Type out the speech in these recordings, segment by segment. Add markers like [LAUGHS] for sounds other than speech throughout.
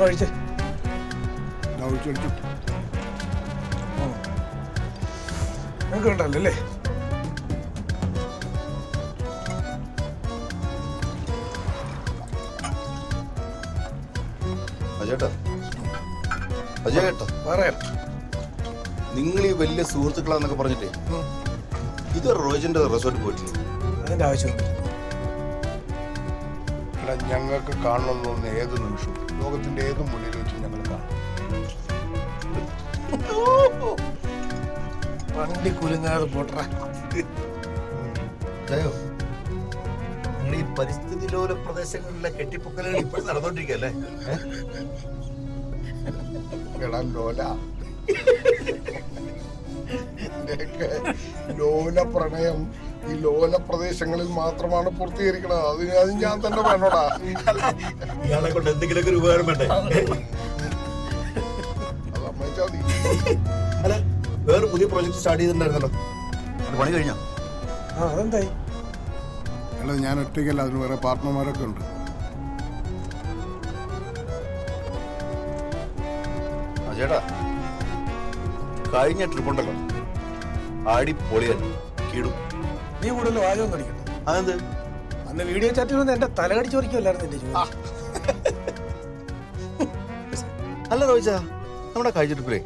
കഴിച്ചേ. ഒഴിച്ച് ഒഴിച്ചു. നിങ്ങൾക്ക് ഉണ്ടല്ലോ അല്ലേ? അജേട്ടാ അജയേട്ടാ പറയാം. നിങ്ങൾ ഈ വലിയ സുഹൃത്തുക്കളാന്നൊക്കെ പറഞ്ഞിട്ടേ ഇത് റോജിന്റെ റിസോർട്ട് പോയിട്ടില്ല? അതിന്റെ ആവശ്യമൊന്നുമില്ല. ഞങ്ങൾക്ക് കാണണമെന്ന് തോന്നുന്ന ഏത് നിമിഷവും ലോകത്തിന്റെ ഏത് മുന്നിൽ വെച്ച് ഞങ്ങൾ കാണും. വണ്ടി കുലുങ്ങാതെ പോട്ടറ. നിങ്ങൾ ഈ പരിസ്ഥിതി ലോല പ്രദേശങ്ങളിലെ കെട്ടിപ്പൊക്കലുകൾ ഇപ്പോഴും നടന്നുകൊണ്ടിരിക്കല്ലേ എടാ ലോല. [LAUGHS] ലോല പ്രണയം. ഈ ലോല പ്രദേശങ്ങളിൽ മാത്രമാണ് പൂർത്തീകരിക്കണത്. അത് അത് ഞാൻ തന്നെ വേണോടാ ഇയാളെ കൊണ്ട് എന്തെങ്കിലുമൊക്കെ ഒരു ഉപകാരം വേണ്ടേ? അത് അമ്മച്ചാ മതി. അല്ല വേറെ പുതിയ പ്രോജക്റ്റ് സ്റ്റാർട്ട് ചെയ്തിട്ടുണ്ടായിരുന്നല്ലോ. അത് പണി കഴിഞ്ഞോ? ആ അതെന്തായി? അല്ല ഞാൻ ഒറ്റയ്ക്കല്ല അതിന് വേറെ പാർട്ട്ണർമാരൊക്കെ ഉണ്ട്. അജേട്ടാ കഴിഞ്ഞ ട്രിപ്പ് ഉണ്ടല്ലോ. ആടി പൊളിയാൽ കിടും. നീ കൂടുതൽ വാചകം കടിക്കണ്ട അതെന്ത്? അന്ന് വീഡിയോ ചാറ്റിൽ വന്ന് എന്റെ തല കടിച്ചു പറിക്കുമല്ലായിരുന്നു എന്റെ ജോലി. അല്ല റോജ നമ്മുടെ കഴിഞ്ഞ ട്രിപ്പിലേ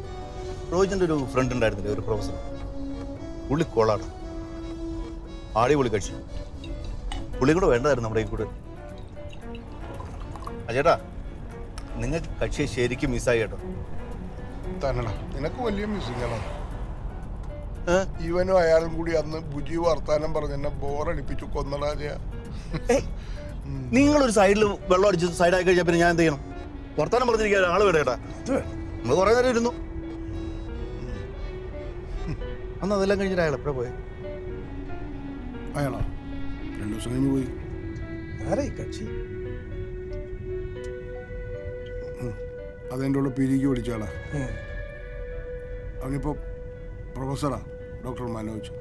റോജിന്റെ ഒരു ഫ്രണ്ട് ഉണ്ടായിരുന്നില്ലേ ഒരു പ്രൊഫസർ പുള്ളി കോളാണ് ആടി പുള്ളി കഴിച്ചു പുള്ളി കൂടെ വേണ്ടതായിരുന്നു നമ്മുടെ ഈ കൂടെ അജേട്ടാ നിങ്ങൾക്ക് കക്ഷിയെ ശരിക്കും മിസ്സായി കേട്ടോ. തന്നെടാ. നിനക്ക് വലിയ മിസ്സിങ്ങാണോ ആണ്? ഇവനും അയാളും കൂടി അന്ന് ബുജി വർത്താനം പറഞ്ഞു എന്നെ ബോറടിപ്പിച്ചു കൊന്നടാ നിങ്ങളൊരു സൈഡിൽ വെള്ളം അടിച്ച് സൈഡായി കഴിഞ്ഞാൽ പിന്നെ ഞാൻ എന്ത് ചെയ്യണം? വർത്താനം പറഞ്ഞിരിക്കാൻ ആൾ വേണ്ട ചേട്ടാ നമ്മൾ കുറേ നേരം ഇരുന്നു. അന്ന് അതെല്ലാം കഴിഞ്ഞിട്ട് അയാൾ എപ്പോഴാ പോയി? അയാളോ. രണ്ടു ദിവസം കഴിഞ്ഞ് പോയി. ആരായി കക്ഷി അതെന്റെ ഉള്ള പിരിക്ക് പഠിച്ചാളാ അവനിപ്പോ പ്രൊഫസറാ. ഡോക്ടർ മനോജ്.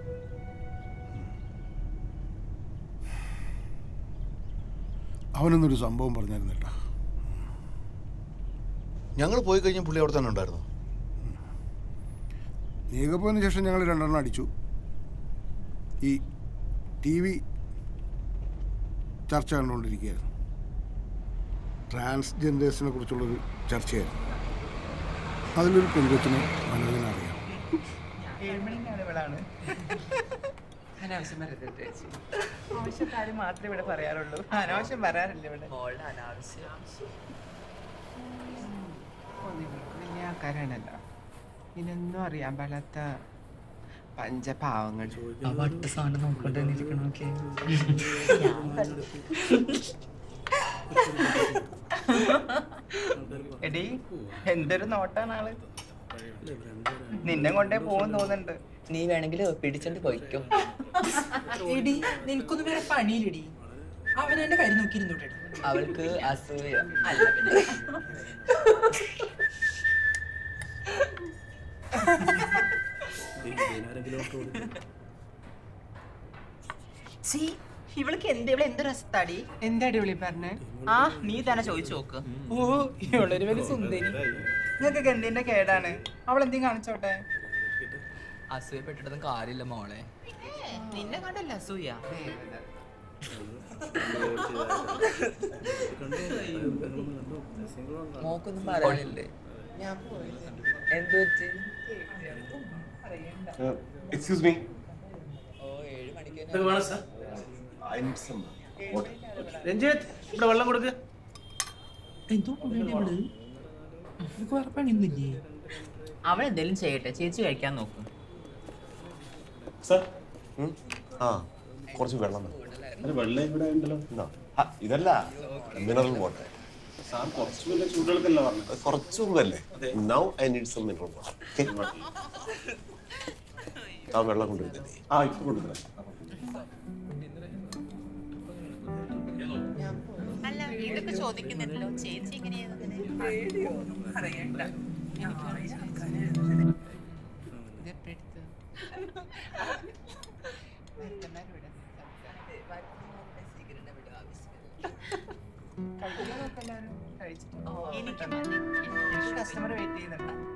അവനൊന്നൊരു സംഭവം പറഞ്ഞായിരുന്നേട്ടാ ഞങ്ങൾ പോയി കഴിഞ്ഞ പുള്ളി അവിടെ തന്നെ ഉണ്ടായിരുന്നു. നീക്ക പോയതിനു ശേഷം ഞങ്ങൾ രണ്ടെണ്ണം അടിച്ചു. ഈ ടി വി ചർച്ച കണ്ടുകൊണ്ടിരിക്കുകയായിരുന്നു. ട്രാൻസ്ജെൻഡേഴ്സിനെ കുറിച്ചുള്ളൊരു ചർച്ചയായിരുന്നു. അതിലൊരു പെൺകുട്ടിനെ മനോജിനെ അറിയാം ഇവളാണ് അനാവശ്യം പറയരുത് ചേച്ചി ആവശ്യ കാര്യം മാത്രമേ ഇവിടെ പറയാറുള്ളൂ. അനാവശ്യം പറയാറില്ല ഇവിടെ. വലിയ ആൾക്കാരാണല്ലോ. ഇതിനൊന്നും അറിയാൻ പാടാത്ത പഞ്ചപാവങ്ങൾ. വട്ട സാധനം നോക്കിട്ട് എടി എന്തൊരു നോട്ടാണ് ആൾ. നിന്നെ കൊണ്ടേ പോകും തോന്നുന്നുണ്ട്. നീ വേണമെങ്കിൽ പിടിച്ചോണ്ട് പോയിക്കോ. എടി നിനക്കൊന്നും വേറെ പണിയില്ലടി. അവൻ എന്റെ കാര്യം നോക്കിയിരുന്നു അവൾക്ക് അസൂയ. അല്ല പിന്നെ. സീ ഇവൾക്ക് എന്ത് ഇവിടെ എന്ത് രസത്താടി എന്താടി വിളി പറഞ്ഞേ? ആ നീ തന്നെ ചോദിച്ചു നോക്ക്. ഓ ഇവളൊരു വലിയ സുന്ദരി. നിങ്ങൾക്ക് എന്തിന്റെ കേടാണ്? അവൾ എന്തെങ്കിലും കാണിച്ചോട്ടെ? അസൂയപ്പെട്ടിട്ടതും കാര്യമില്ല മോളെ. നിന്നെ കണ്ടല്ല അസൂയ? മോക്കൊന്നും പറയാനില്ലേ? എന്ത് പറ്റി? Excuse me some water Ranjith ഇവിടെ വെള്ളം കൊടുക്ക്. എന്തോ നിനക്ക് വേറെ പണിയൊന്നുമില്ലേ? അവൻ എന്തെങ്കിലും ചെയ്യട്ടെ. ചേച്ചി കഴിക്കാൻ നോക്കും. സർ ആ കുറച്ച് വെള്ളം. അല്ല വെള്ളം ഇവിടെ ഉണ്ടല്ലോ. ആ, ഇതല്ല മിനറൽ വാട്ടർ സാർ കുറച്ച് വലിയ ചൂടുകൾക്കല്ല പറഞ്ഞത്? Now I need some mineral water ആ വെള്ളം കൊണ്ടുവരുന്നില്ലേ ആ ഇപ്പൊ കൊടുക്കണം അല്ല ഇതൊക്കെ ചോദിക്കുന്നുണ്ടല്ലോ. ചേച്ചി എങ്ങനെയാണ് കഴിച്ചിട്ട്. എനിക്ക് കസ്റ്റമർ വെയിറ്റ് ചെയ്യുന്നുണ്ട്.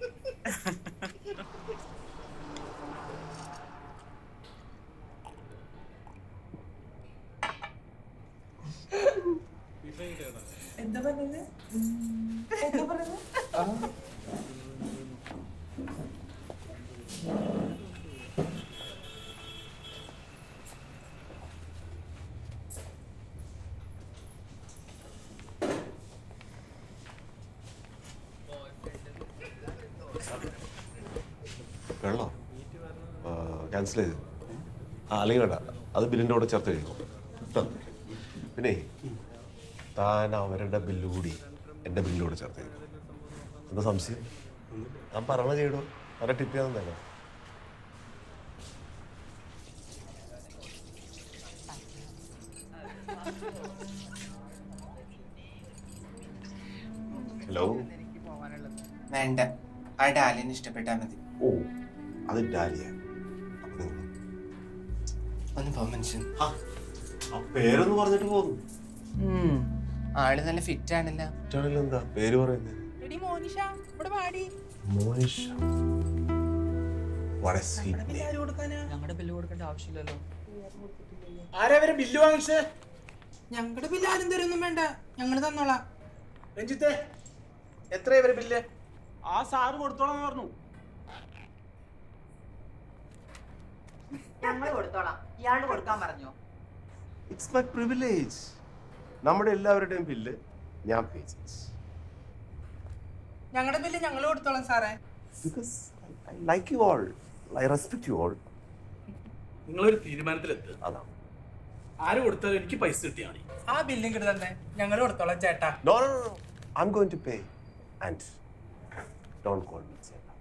ക്യാൻസൽ ചെയ്തു. ആ അല്ലെങ്കിൽ വേണ്ട. അത് ബില്ലിന്റെ കൂടെ ചേർത്ത് കഴിഞ്ഞു പിന്നെ താൻ അവരുടെ ബില്ല് കൂടി എന്റെ ബില്ലിന്റെ കൂടെ ചേർത്ത് കഴിഞ്ഞു എന്താ സംശയം? ഞാൻ പറഞ്ഞ ചെയ്യടോ അവരെ ടിപ്പ് ചെയ്യാൻ തന്നെ ഹലോ? വേണ്ട. ആ ഡാലിന് ഇഷ്ടപ്പെട്ടാൽ മതി. ഓ അത് ഡാലിയ? അപ്പൊ നിങ്ങൾ ഒന്ന് പോ മനുഷ്യൻ പേരൊന്ന് പറഞ്ഞിട്ട് പോകുന്നു ആൾ നല്ല ഫിറ്റ് ആണല്ലോ. എന്താ പേര് പറയുന്നത് എടി മോനിഷ ഇവിടെ പാടി. Monisha. What a sweet name. ആര് കൊടുക്കാനാ? ഞങ്ങളുടെ ബില്ല് കൊടുക്കേണ്ട ആവശ്യമില്ലല്ലോ. ആരാ വരെ ബില്ല് വാങ്ങിച്ചേ? ഞങ്ങളുടെ ബില്ല് ആരും തരൊന്നും വേണ്ട. ഞങ്ങൾ തന്നോളാം. രഞ്ജിത്തെ എത്ര ഇവരെ ബില്ല് ആ സാറ് കൊടുത്തോളാന്ന് പറഞ്ഞു. ഞങ്ങൾ കൊടുത്തോളാം. ഇയാൾ കൊടുക്കാൻ പറഞ്ഞോ? It's my privilege. നമ്മുടെ എല്ലാവരുടെയും ബില്ല് ഞാൻ പേ ചെയ്തു ഞങ്ങളുടെ ബില്ല് ഞങ്ങൾ കൊടുത്തോളാം സാറേ. Because I like you all I respect you all നിങ്ങളൊരു തീരുമാനത്തിലെത്തുക. അതാണ് ആര് കൊടുത്താലും എനിക്ക് പൈസ കിട്ടിയാണ് ആ ബില്ലും കിട്ടി തന്നെ. ഞങ്ങൾ കൊടുത്തോളാം ചേട്ടാ. No no no I'm going to pay and don't call me ചേട്ടാ.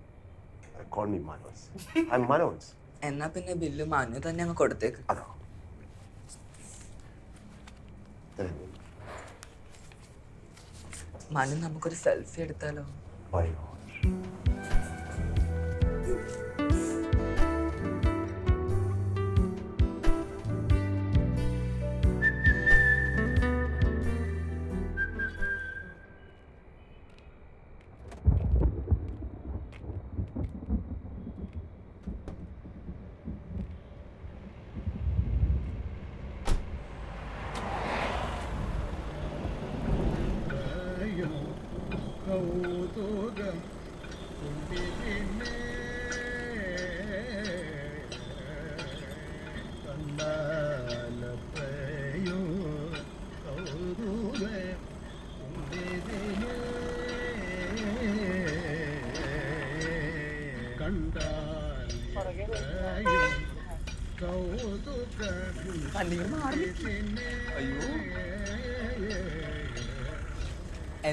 Call me Manoj I'm Manoj എന്നാ പിന്നെ ബില്ല് മാനു തന്നെ അങ്ങ് കൊടുത്തേക്ക്. അതാ? മനു നമുക്കൊരു സെൽഫി എടുത്താലോ?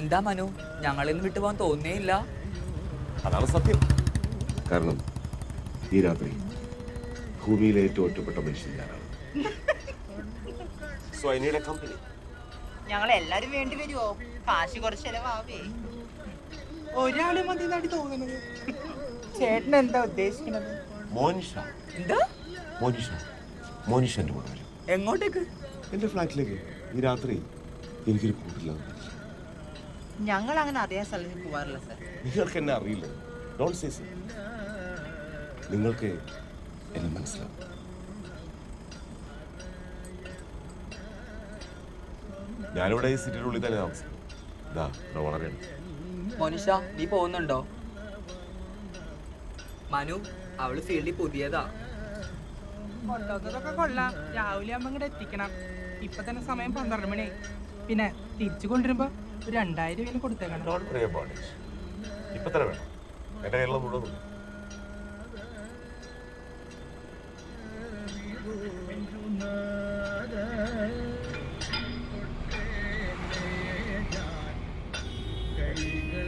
എന്താ മനു? ഞങ്ങളിന്ന് വിട്ടു പോകാൻ തോന്നിയില്ല അതാണ് സത്യം. കാരണം ഈ രാത്രി ഭൂമിയിലെ ഏറ്റവും ഒറ്റപ്പെട്ട മനുഷ്യൻ ഞാനാണ്. So I need a company ഞങ്ങൾ എല്ലാരും വേണ്ടി വരുമോ കാശ് കുറച്ച് ചെലവാവേ. ഒരാൾ മതി നടി തോന്നുന്നത്. [LAUGHS] ചേട്ടൻ എന്താ ഉദ്ദേശിക്കുന്നത്? മോനിഷ. എന്താ? മോനിഷ. മോനിഷ എന്റെ കൂടെ വരും. എങ്ങോട്ടേക്ക്? എന്റെ ഫ്ലാറ്റിലേക്ക്. ഈ രാത്രി എനിക്കൊരു കൂട്ടില്ല. ഞങ്ങൾ അങ്ങനെ അറിയാൻ സ്ഥലത്ത് പോവാറില്ല സാർ. നിങ്ങൾക്ക് എന്നെ അറിയില്ല സേ നിങ്ങൾക്ക് എന്നെ മനസ്സിലാവും. ഞാനിവിടെ ഈ സിറ്റിയുടെ ഉള്ളിൽ തന്നെ താമസിക്കും ഇതാ ഇവിടെ നീ പോകുന്നുണ്ടോ? മനു അവൾ ഫീൽഡിൽ പുതിയതാ. കൊള്ളാത്തതൊക്കെ കൊള്ളാം. രാവിലെ ആകുമ്പോ ഇങ്ങോട്ട് എത്തിക്കണം. ഇപ്പൊ തന്നെ സമയം പന്ത്രണ്ട് മണി പിന്നെ തിരിച്ചു കൊണ്ടുവരുമ്പോ രണ്ടായിരം രൂപ കൊടുത്തേക്കണം. വറി അബൌട്ട് ഇറ്റ് ഇപ്പൊ തന്നെ വേണം? എന്റെ കയ്യിലുള്ള മുഴുവൻ കൈകൾ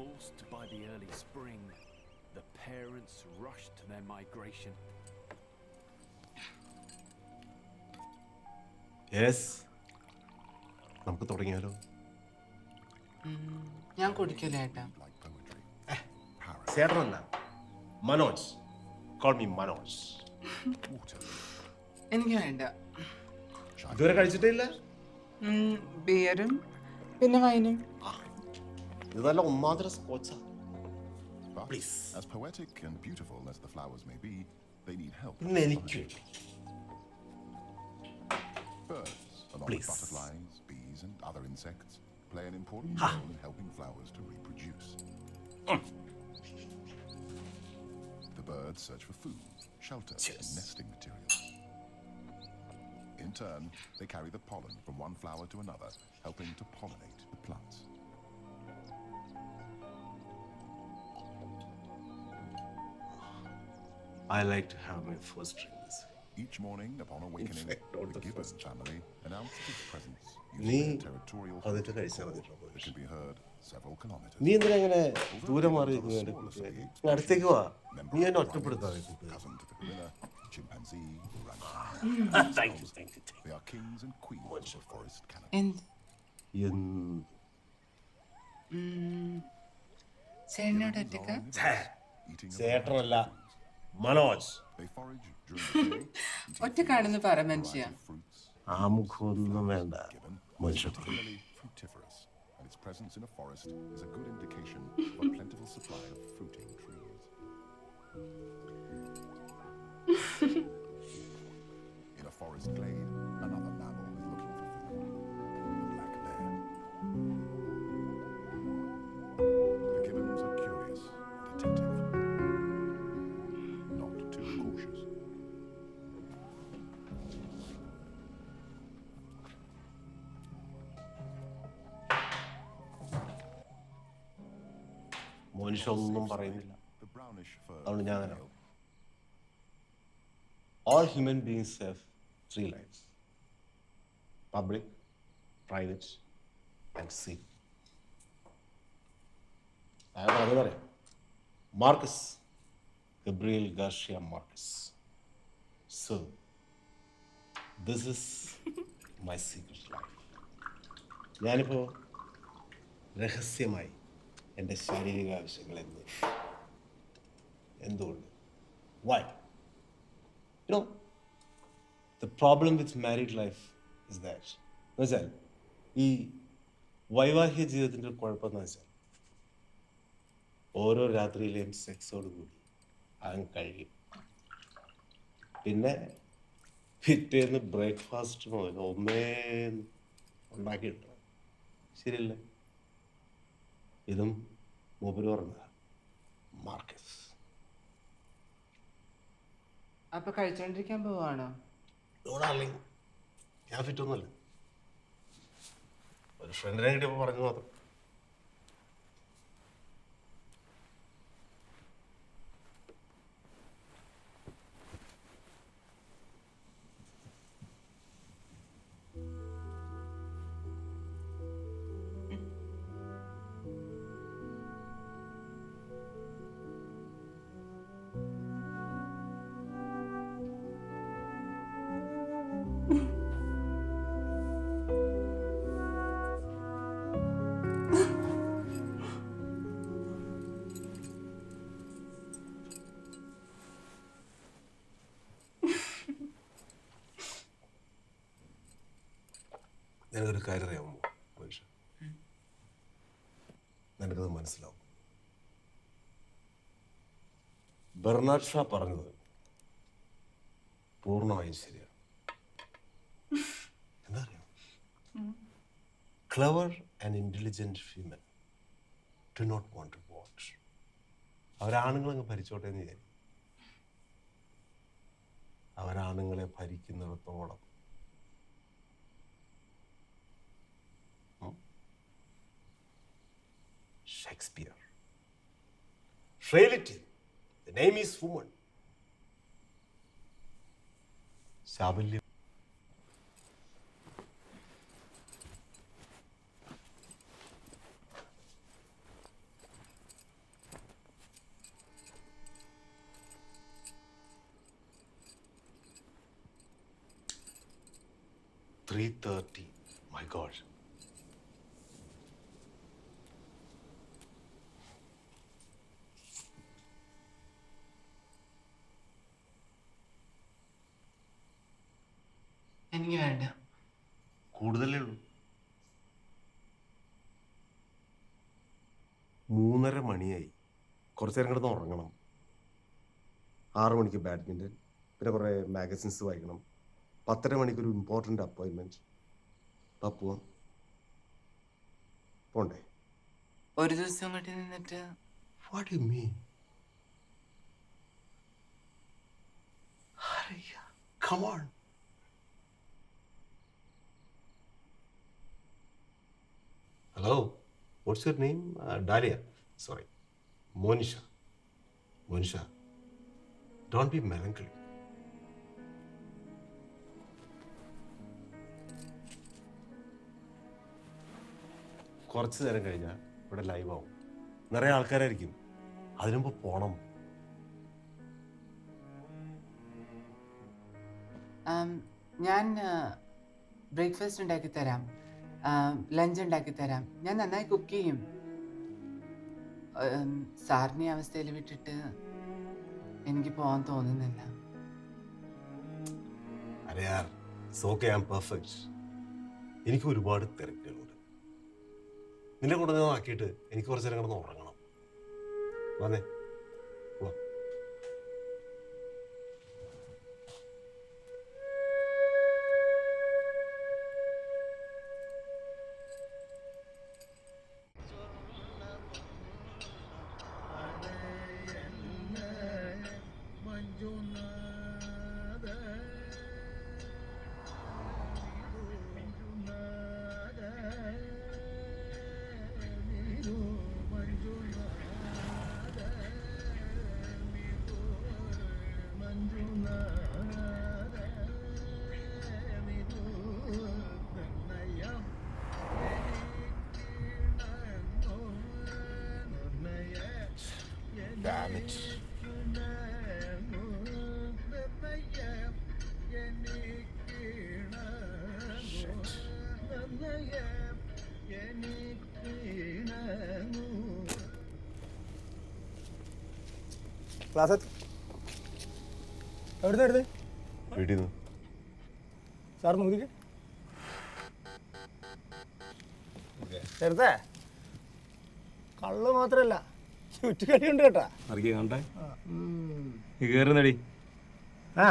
Forced by the early spring, the parents rushed to their migration. Yes നമുക്ക് തുടങ്ങിയാലോ? ഞാൻ കുടിക്കില്ല ഏട്ടാ. ചേട്ടനല്ല മനോജ്. Call me Manoj. [LAUGHS] എനിക്ക് വേണ്ട. ഇതുവരെ കഴിച്ചിട്ടില്ല? ബിയറും പിന്നെ വൈനും ഇത് നല്ല ഒന്നാന്തര സ്കോച്ചാ But Please. as poetic and beautiful as the flowers may be, they need help. ഇന്ന് എനിക്ക് Birds, along Please. with butterflies, bees, and other insects, play an important role in helping flowers to reproduce. The birds search for food, shelter, and nesting materials. In turn, they carry the pollen from one flower to another, helping to pollinate the plants. I like to have my first drink this way. Each morning, upon awakening, fact, not the the gibbon first. family announced its presence നീ using their territorial അതിട്ട് കഴിച്ചാൽ മതി കേട്ടോ, that can be heard several kilometers. നീ എന്തിനാ ഇങ്ങനെ ദൂരെ മാറി നിൽക്കുന്നു എന്റെ കൂട്ടുകാരി? നീ അടുത്തേക്ക് വാ നീ എന്നെ ഒറ്റപ്പെടുത്താതെ കൂട്ടുകാരി. cousin to the gorilla, chimpanzee, orangutan. Thank you, thank you, thank They are kings and queens of the forest canopy. എന്ത്. എന്ത്? ചേട്ടനോട് ഒറ്റക്ക Eating ചേട്ടനല്ല മനോജ് ഒറ്റ ഒറ്റക്കാണെന്ന് പറ മനുഷ്യ ആമുഖമൊന്നും വേണ്ട മനുഷ്യ its presence in a forest is a good indication of a plentiful supply of fruiting trees. in a forest glade, മനുഷ്യ ഒന്നും പറയുന്നില്ല. അതുകൊണ്ട് ഞാൻ അങ്ങനെ. All human beings have three lifes public private and see അയാൾ അത് പറയാം Marquez Gabriel Garcia Marquez. So this is my secret life ഞാനിപ്പോൾ രഹസ്യമായി എന്റെ ശാരീരിക ആവശ്യങ്ങൾ എന്ന് എന്തുകൊണ്ട്? Why you know the problem with with life is that എന്ന് വെച്ചാൽ ഈ വൈവാഹിക ജീവിതത്തിന്റെ ഒരു കുഴപ്പം എന്ന് വെച്ചാൽ ഓരോ രാത്രിയിലെയും സെക്സോട് കൂടി കഴിയും. പിന്നെ പിറ്റേന്ന് ബ്രേക്ക്ഫാസ്റ്റ് മുതൽ ഒന്നേ ഉണ്ടാക്കിയിട്ടുണ്ട് ശരിയല്ലേ? ഇതും മൂപ്പര് പറഞ്ഞ മാർക്കസ്. അപ്പൊ കഴിച്ചോണ്ടിരിക്കാൻ പോവാണോ? ഡോണാർലിംഗ് ഞാൻ ഫിറ്റൊന്നുമല്ല ഒരു ഫ്രണ്ടിനെ കിട്ടിയപ്പോൾ പറഞ്ഞു മാത്രം. നിനക്കൊരു കാര്യം അറിയാമോ മനുഷ്യ നിനക്കത് മനസ്സിലാവും. ബെർണാഡ് ഷാ പറഞ്ഞത് പൂർണമായും ശരിയാണ് എന്താ അറിയാം clever and intelligent female to not want to watch അവരാണുങ്ങളങ്ങ് ഭരിച്ചോട്ടെ എന്ന് വിചാരിക്കും. അവരാണുങ്ങളെ ഭരിക്കുന്നിടത്തോളം Shakespeare reality the name is woman ശാബല്യം എനിക്ക് വേണ്ട. കൂടുതലേ ഉള്ളൂ. മൂന്നര മണിയായി. കുറച്ച് നേരം കിടന്ന് ഉറങ്ങണം. ആറു മണിക്ക് ബാഡ്മിന്റൺ പിന്നെ കുറേ മാഗസിൻസ് വായിക്കണം. പത്തര മണിക്ക് ഒരു ഇമ്പോർട്ടന്റ് അപ്പോയിൻമെന്റ് അപ്പം പോവാം. പോണ്ടേ? ഒരു ദിവസം നിന്നിട്ട് what you mean Come on. What's your name? Uh, Daria. Sorry, Monisha. Monisha, don't be melancholy. കുറച്ച് നേരം കഴിഞ്ഞാൽ ഇവിടെ ലൈവ് ആവും നിറയെ ആൾക്കാരായിരിക്കും അതിനുമ്പ് പോണം ഞാൻ ബ്രേക്ക്ഫാസ്റ്റ് ഉണ്ടാക്കി തരാം ലഞ്ച് ഉണ്ടാക്കി തരാം. ഞാൻ നന്നായി കുക്ക് ചെയ്യും. സാറിന് അവസ്ഥയിൽ വിട്ടിട്ട് എനിക്ക് പോകാൻ തോന്നുന്നില്ല. എനിക്ക് ഒരുപാട് തിരക്കുകളുണ്ട്. നിന്നെ കൊണ്ട് ഞാൻ ആക്കിയിട്ട് എനിക്ക് കുറച്ച് നേരം കിടന്ന് ഉറങ്ങണം. വന്നേ. Damn it. ക്ലാസ് എവിടുന്ന് എടുത്ത് വീട്ടിൽ നിന്ന് സാർ നോക്കിക്കേ. ചെറുതേ കള്ള് മാത്രല്ല. ചുറ്റുകടിയുണ്ട് കേട്ടാ. അറിയ കണ്ടേ? കയറുന്നടി ആ.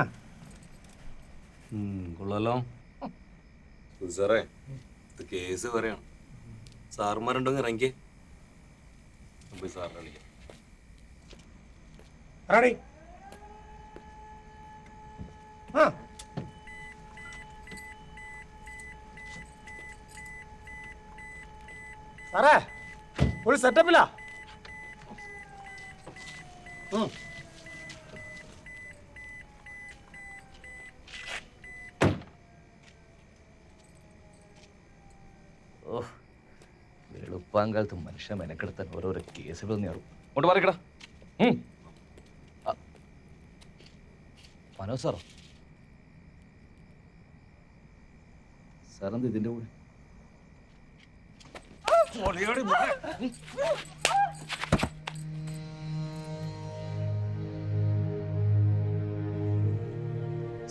കൊള്ളാലോ. സാറേ ഇത് കേസ് പറയണം. സാറുമാരുണ്ടെങ്കിൽ ഇറങ്ങിയേ പോയി സാറിനെ വിളിക്കാം. റെഡി. ആ. സാറേ ഒരു സെറ്റപ്പില്ല ഓ വെളുപ്പാങ്കാലത്ത് മനുഷ്യ മെനക്കെടുത്താൻ ഓരോരോ കേസുകൾ നേറും. അങ്ങോട്ട് മാറിക്കടാ. മനോ സാർ മനോജ് സാറോ? സാറെന്ത് ഇതിന്റെ കൂടെ?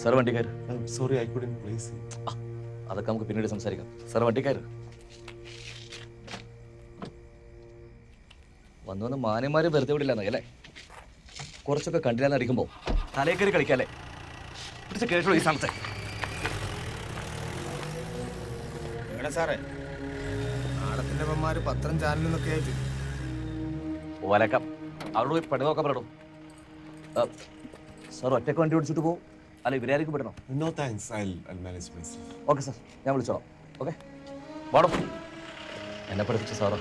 സാർ വണ്ടിക്കാർ സോറി ഐ പ്ലേസ് അതൊക്കെ നമുക്ക് പിന്നീട് സംസാരിക്കാം. സാർ വണ്ടിക്കാർ വന്നു വന്ന് മാന്യന്മാര് വെറുതെ വിടില്ലെന്ന് അല്ലേ? കുറച്ചൊക്കെ കണ്ടില്ലാന്ന് അടിക്കുമ്പോ തലേക്കറി കളിക്കാല്ലേ? പിടിച്ച് കേട്ടോ ഈ സ്ഥാനത്തെ. സാറേ നാളത്തിന്റെ അമ്മമാര് പത്രം ചാനലിന്നൊക്കെ ആയിട്ട്. ഓലക്കാം അവരോട് പോയി പണി നോക്കാൻ പറയണം സാർ ഒറ്റയ്ക്ക് വണ്ടി ഓടിച്ചിട്ട് പോകും അല്ല ഇവരായിരിക്കും വിടണം? No thanks I I manage myself okay sir ഞാൻ വിളിച്ചോളാം. ഓക്കെ വാടോ. എന്നെ പഠിപ്പിച്ച സാറോ?